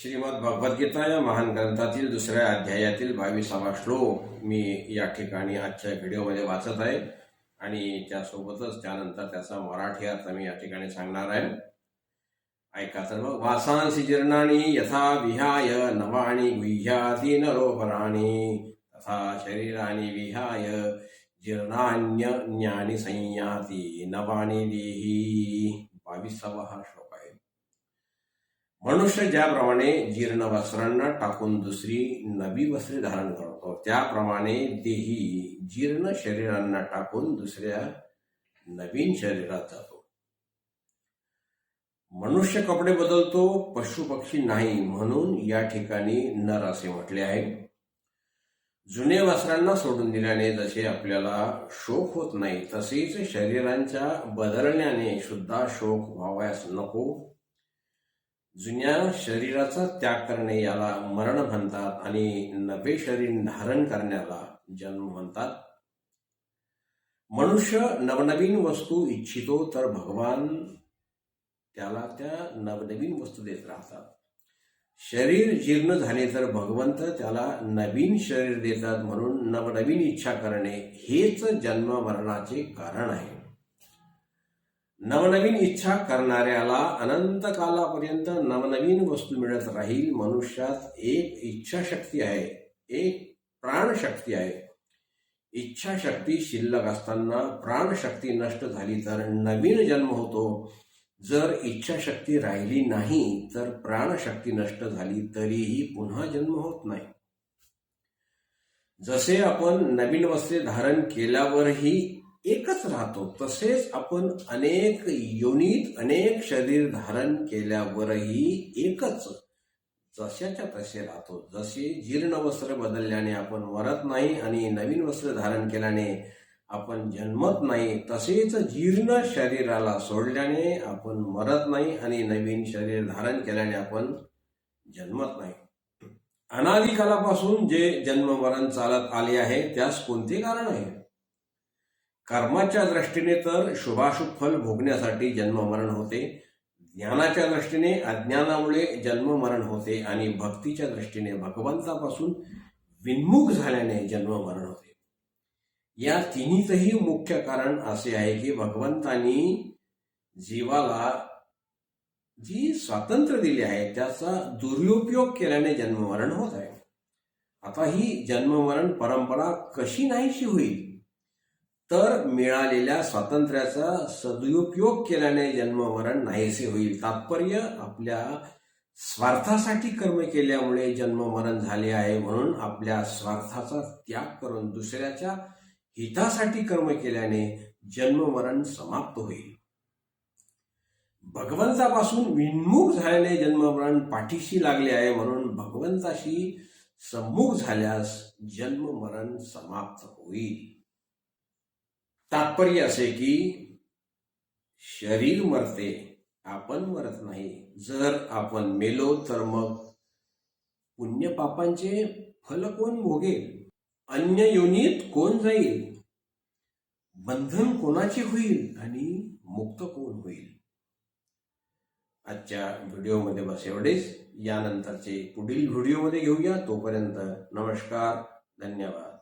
श्रीमद भगवद्गीता या महान ग्रंथातील दुसऱ्या अध्यायातील बावीसावा श्लोक मी या ठिकाणी आजच्या व्हिडिओमध्ये वाचत आहे. आणि त्यासोबतच त्यानंतर त्याचा मराठी अर्थ मी या ठिकाणी सांगणार आहे. ऐका तर मग वासांसी जीर्णानी यथा विहाय नवाणी गुह्याती नरोपराणी तथा शरीरानी विहाय जीर्णान्य ज्ञानी संयाती नवाणी देही. बावीसावा हा श्लोक. मनुष्य ज्याप्रमाणे जीर्ण वस्त्रांना टाकून दुसरी नवी वस्त्रे धारण करतो त्याप्रमाणे देही जीर्ण शरीरांना टाकून दुसऱ्या नवीन शरीरात जातो. मनुष्य कपडे बदलतो पशु पक्षी नाही म्हणून या ठिकाणी नर असे म्हटले आहे. जुने वस्त्रांना सोडून दिल्याने जसे आपल्याला शोक होत नाही तसेच शरीरांच्या बदलण्याने सुद्धा शोक व्हावयास नको. जुन्या शरीराचा त्याग करणे याला मरण म्हणतात आणि नवे शरीर धारण करण्याला जन्म म्हणतात. मनुष्य नवनवीन वस्तू इच्छितो तर भगवान त्याला त्या नवनवीन वस्तू देत राहतात. शरीर जीर्ण झाले तर भगवंत त्याला नवीन शरीर देतात म्हणून नवनवीन इच्छा करणे हेच जन्म मरणाचे कारण आहे. नवनवीन इच्छा करणाऱ्याला अनंत कालापर्यंत नवनवीन वस्तू मिळत राहील. मनुष्यात एक इच्छाशक्ती आहे एक प्राणशक्ती आहे. इच्छाशक्ती शिल्लक असताना प्राणशक्ती नष्ट झाली तर नवीन जन्म होतो. जर इच्छाशक्ती राहिली नाही तर प्राणशक्ती नष्ट झाली तरीही पुन्हा जन्म होत नाही. जसे आपण नवीन वस्त्रे धारण केल्यावरही एकच राहतो. तसेच आपण अनेक योनीत अनेक शरीर धारण केल्यावरही एकच जशाच्या तसे राहतो. जसे जीर्ण वस्त्र बदलल्याने आपण मरत नाही आणि नवीन वस्त्र धारण केल्याने आपण जन्मत नाही तसेच जीर्ण शरीराला सोडल्याने आपण मरत नाही आणि नवीन शरीर धारण केल्याने आपण जन्मत नाही. अनादिकालापासून जे जन्म मरण चालत आले आहे त्यास कोणते कारण आहे? कर्माच्या दृष्टीने तर शुभाशुभ फल भोगण्यासाठी जन्म मरण होते. ज्ञानाच्या दृष्टीने अज्ञानामुळे जन्म मरण होते आणि भक्तीच्या दृष्टीने भगवंतापासून विन्मुख झाल्याने जन्ममरण होते. या तिन्हीचही मुख्य कारण असे आहे की भगवंतांनी जीवाला जी स्वातंत्र्य दिले आहे त्याचा दुरुपयोग केल्याने जन्ममरण होत आहे. आता ही जन्ममरण परंपरा कशी नाहीशी होईल? तर मिळालेल्या स्वातंत्र्याचा सदुपयोग केल्याने जन्ममरण नाहीसे होईल. तात्पर्य आपल्या स्वार्थासाठी कर्म केल्यामुळे जन्ममरण झाले आहे म्हणून आपल्या स्वार्थाचा त्याग करून दुसऱ्याच्या हितासाठी कर्म केल्याने जन्ममरण समाप्त होईल. भगवंतापासून विन्मुख झाल्याने जन्ममरण पाठीशी लागले आहे म्हणून भगवंताशी सम्मुख झाल्यास जन्ममरण समाप्त होईल. तात्पर्य असे की शरीर मरते आपण मरत नाही. जर आपण मेलो तर मग पुण्य पापांचे फल कोण भोगेल? अन्य योनीत कोण जाईल? बंधन कोणाचे होईल आणि मुक्त कोण होईल? आजच्या व्हिडिओमध्ये बस एवढेच. यानंतरचे पुढील व्हिडिओमध्ये घेऊया. तोपर्यंत नमस्कार धन्यवाद.